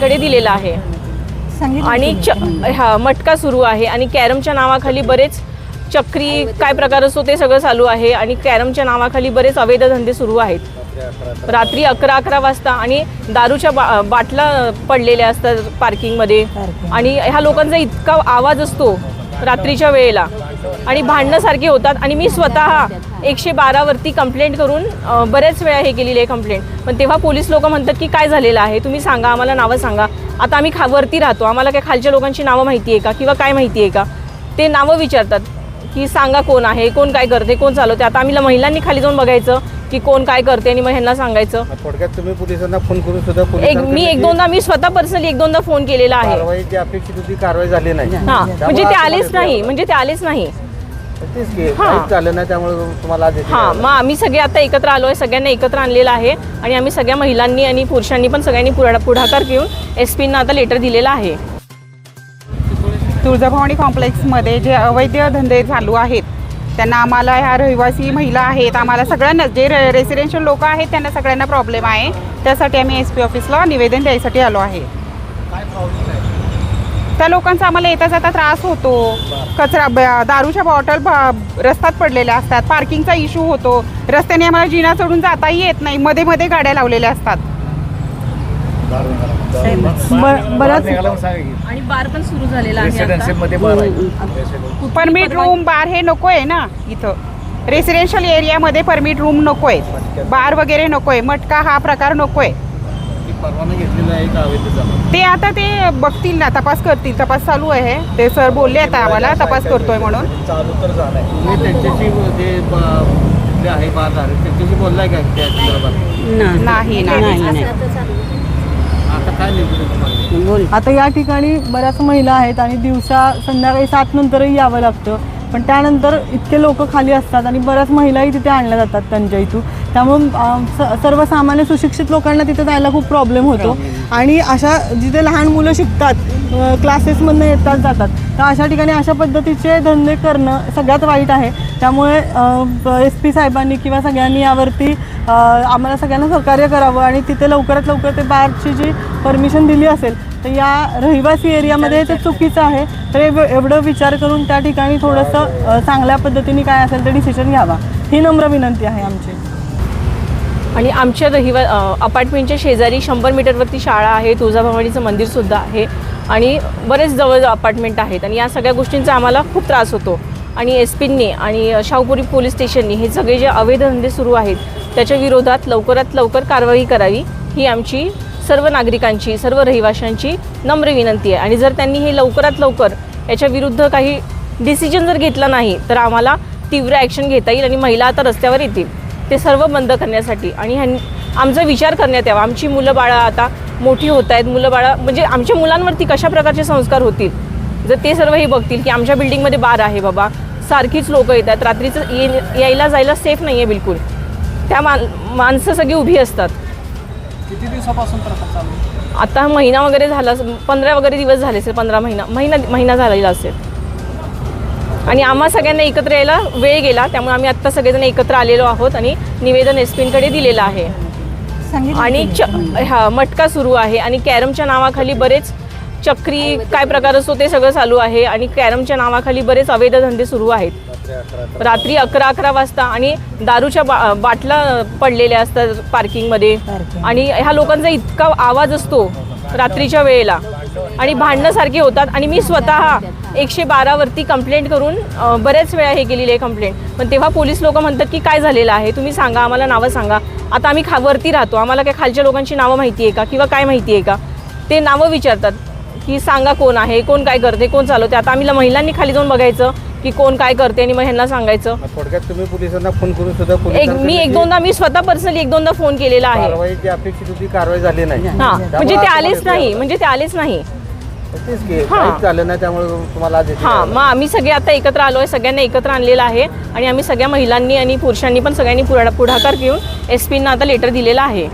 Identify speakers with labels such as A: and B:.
A: कडे दिलेला आहे. आणि हा मटका सुरू आहे आणि कॅरमच्या नावाखाली बरेच चक्री काय प्रकार असतो ते सगळं चालू आहे आणि कॅरमच्या नावाखाली बरेच अवैध धंदे सुरू आहेत. रात्री अकरा अकरा वाजता आणि दारूच्या बा बाटला पडलेल्या असतात पार्किंगमध्ये आणि ह्या लोकांचा इतका आवाज असतो रात्रीच्या वेळेला. आणि भांडणं होतात. आणि मी स्वतः एकशे बारावरती कंप्लेंट करून बऱ्याच वेळा हे केलेली आहे कंप्लेंट पण तेव्हा पोलीस लोक म्हणतात की काय झालेलं आहे? तुम्ही सांगा आम्हाला नावं सांगा. आता आम्ही खा वरती राहतो. आम्हाला काय खालच्या लोकांची नावं माहिती आहे का? किंवा काय माहिती आहे का? ते नावं विचारतात. की सांगा कोण आहे कोण काय करते कोण चालवते. आता आम्ही महिलांनी खाली जाऊन बघायचं की कोण काय करते आणि मग ह्यांना सांगायचं.
B: थोडक्यात तुम्ही पोलिसांना फोन करून सुद्धा
A: एक
B: पोलिसांकडे
A: मी एक
B: जी
A: दोनदा मी स्वतः पर्सनली एक दोनदा फोन केलेला आहे.
B: कारवाई जी अपेक्षित होती कारवाई झाली नाही.
A: हा
B: त्यामुळे
A: म्हणजे ते
B: आज
A: आलेच नाही म्हणजे ते आलेच नाही.
B: आलं. तेच की
A: हा.
B: काहीच झालं नाही त्यामुळे तुम्हाला आज इथे
A: हा
B: यावं
A: मग आम्ही सगळे आता एकत्र आलो आहे सगळ्यांना एकत्र आणलेलं आहे आणि आम्ही सगळ्या महिलांनी आणि पुरुषांनी पण सगळ्यांनी पुढा पुढाकार घेऊन एस पींना आता लेटर दिलेलं आहे.
C: तुळजाभवानी कॉम्प्लेक्समध्ये जे अवैध धंदे चालू आहेत त्यांना आम्हाला ह्या रहिवासी महिला आहेत आम्हाला सगळ्यांना जे रे रेसिडेन्शियल लोक आहेत त्यांना सगळ्यांना प्रॉब्लेम आहे. त्यासाठी आम्ही एस पी ऑफिसला निवेदन द्यायसाठी आलो आहे. त्या लोकांचा आम्हाला येता जाता त्रास होतो. कचरा दारूच्या बॉटल रस्त्यात पडलेल्या असतात. पार्किंगचा इश्यू होतो. रस्त्याने आम्हाला जिना चढून जाताही येत नाही. मध्ये मध्ये गाड्या लावलेल्या असतात.
D: बऱ्याच
A: आणि बार पण सुरू झालेला
C: परमिट रूम बार हे नको आहे ना इथं. रेसिडेन्शियल एरियामध्ये परमिट रूम नको आहे बार वगैरे नको आहे मटका हा प्रकार नको आहे
B: ती परवाना घेतलेला आहे का अवैध जमा
C: ते आता ते बघतील ना तपास करतील. तपास चालू आहे. ते सर बोलले आता आम्हाला तपास करतोय म्हणून.
B: चालू तर झालाय. तुम्ही त्यांच्याशी जे ब- जे आहे बाजार त्यांच्याशी बोललाय का? त्या संदर्भात?
C: नाही नाही.
B: आता काय
D: आता या ठिकाणी बऱ्याच महिला आहेत आणि दिवसा संध्याकाळी सात नंतरही यावं लागतं. पण त्यानंतर इतके लोक खाली असतात आणि बऱ्याच महिलाही तिथे आणल्या जातात त्यांच्या इथून. त्यामुळं सर्वसामान्य सुशिक्षित लोकांना तिथे जायला खूप प्रॉब्लेम होतो. आणि अशा जिथे लहान मुलं शिकतात क्लासेसमधनं येतात जातात तर अशा ठिकाणी अशा पद्धतीचे धंदे करणं सगळ्यात वाईट आहे. त्यामुळे एस पी साहेबांनी किंवा सगळ्यांनी यावरती आम्हाला सगळ्यांना सहकार्य करावं आणि तिथे लवकरात लवकर ते बारची जी परमिशन दिली असेल तर या रहिवासी एरियामध्ये ते चुकीचं आहे. तर एव- एवढं विचार करून त्या ठिकाणी थोडंसं चांगल्या पद्धतीने काय असेल ते डिसिजन घ्यावा. ही नम्र विनंती आहे आमची.
A: आणि आमच्या रहिवा अपार्टमेंटच्या शेजारी शंभर मीटरवरती शाळा आहे तुळजाभवानीचं मंदिरसुद्धा आहे आणि बरेच जवळ अपार्टमेंट आहेत आणि या सगळ्या गोष्टींचा आम्हाला खूप त्रास होतो. आणि एस पींनी आणि शाहूपुरी पोलीस स्टेशननी हे सगळे जे अवैध धंदे सुरू आहेत त्याच्या विरोधात लवकरात लवकर कारवाई करावी ही आमची सर्व नागरिकांची सर्व रहिवाशांची नम्र विनंती आहे. आणि जर त्यांनी हे लवकरात लवकर याच्या विरुद्ध काही डिसिजन जर घेतला नाही तर आम्हाला तीव्र ॲक्शन घेता येईल आणि महिला आता रस्त्यावर येतील. ते सर्व बंद करण्यासाठी आणि ह्यां आमचा विचार करण्यात यावा. आमची मुलं बाळं आता मोठी होत आहेत. मुलं बाळं म्हणजे आमच्या मुलांवरती कशा प्रकारचे संस्कार होतील? जर ते सर्व हे बघतील की आमच्या बिल्डिंगमध्ये बार आहे बाबा सारखीच लोक येतात रात्रीचं ये यायला जायला सेफ नाही आहे बिलकुल. त्या मान माणसं सगळी उभी असतात.
E: किती दिवसापासून प्रकार चालू आहे?
A: आता महिना वगैरे झाला असेल, पंधरा वगैरे दिवस झाले असेल पंधरा महिना महिना महिना झालेला असेल. आणि आम्हा सगळ्यांना एकत्र यायला वेळ गेला त्यामुळे आम्ही आत्ता सगळेजण एकत्र आलेलो आहोत आणि निवेदन एस पींकडे दिलेलं आहे. आणि च हा मटका सुरू आहे आणि कॅरमच्या नावाखाली बरेच चक्री काय प्रकार असतो ते सगळं चालू आहे आणि कॅरमच्या नावाखाली बरेच अवैध धंदे सुरू आहेत. रात्री अकरा अकरा वाजता आणि दारूच्या बा बाटला पडलेल्या असतात पार्किंगमध्ये. आणि ह्या लोकांचा इतका आवाज असतो रात्रीच्या वेळेला. आणि भांडणं होतात. आणि मी स्वतः एकशे बारावरती कंप्लेंट करून बऱ्याच वेळा हे केलेली आहे कंप्लेंट पण तेव्हा पोलीस लोक म्हणतात की काय झालेलं आहे? तुम्ही सांगा आम्हाला नावं सांगा. आता आम्ही खा वरती राहतो. आम्हाला काय खालच्या लोकांची नावं माहिती आहे का? किंवा काय माहिती आहे का? ते नावं विचारतात. की सांगा कोण आहे कोण काय करते कोण चालवते आता आम्ही महिलांनी खाली जाऊन बघायचं की कोण काय करते आणि मग ह्यांना सांगायचं
B: थोडक्यात तुम्ही पोलिसांना फोन करून सुद्धा
A: एक मी एक दोनदा मी स्वतः पर्सनली एक दोनदा फोन केलेला आहे
B: कारवाई जी अपेक्षित होती कारवाई झाली नाही
A: हा
B: त्यामुळे
A: म्हणजे ते आलेच नाही म्हणजे ते आलेच नाही
B: यावं. तेच की
A: हा.
B: काहीच झालं नाही त्यामुळे तुम्हाला आज इथे
A: हां
B: यावं.
A: मग आम्ही सगळे आता एकत्र आलो आहे सगळ्यांना एकत्र आणलेलं आहे आणि आम्ही सगळ्या महिलांनी आणि पुरुषांनी पण सगळ्यांनी पुढा पुढाकार घेऊन एस पींना आता लेटर दिलेलं आहे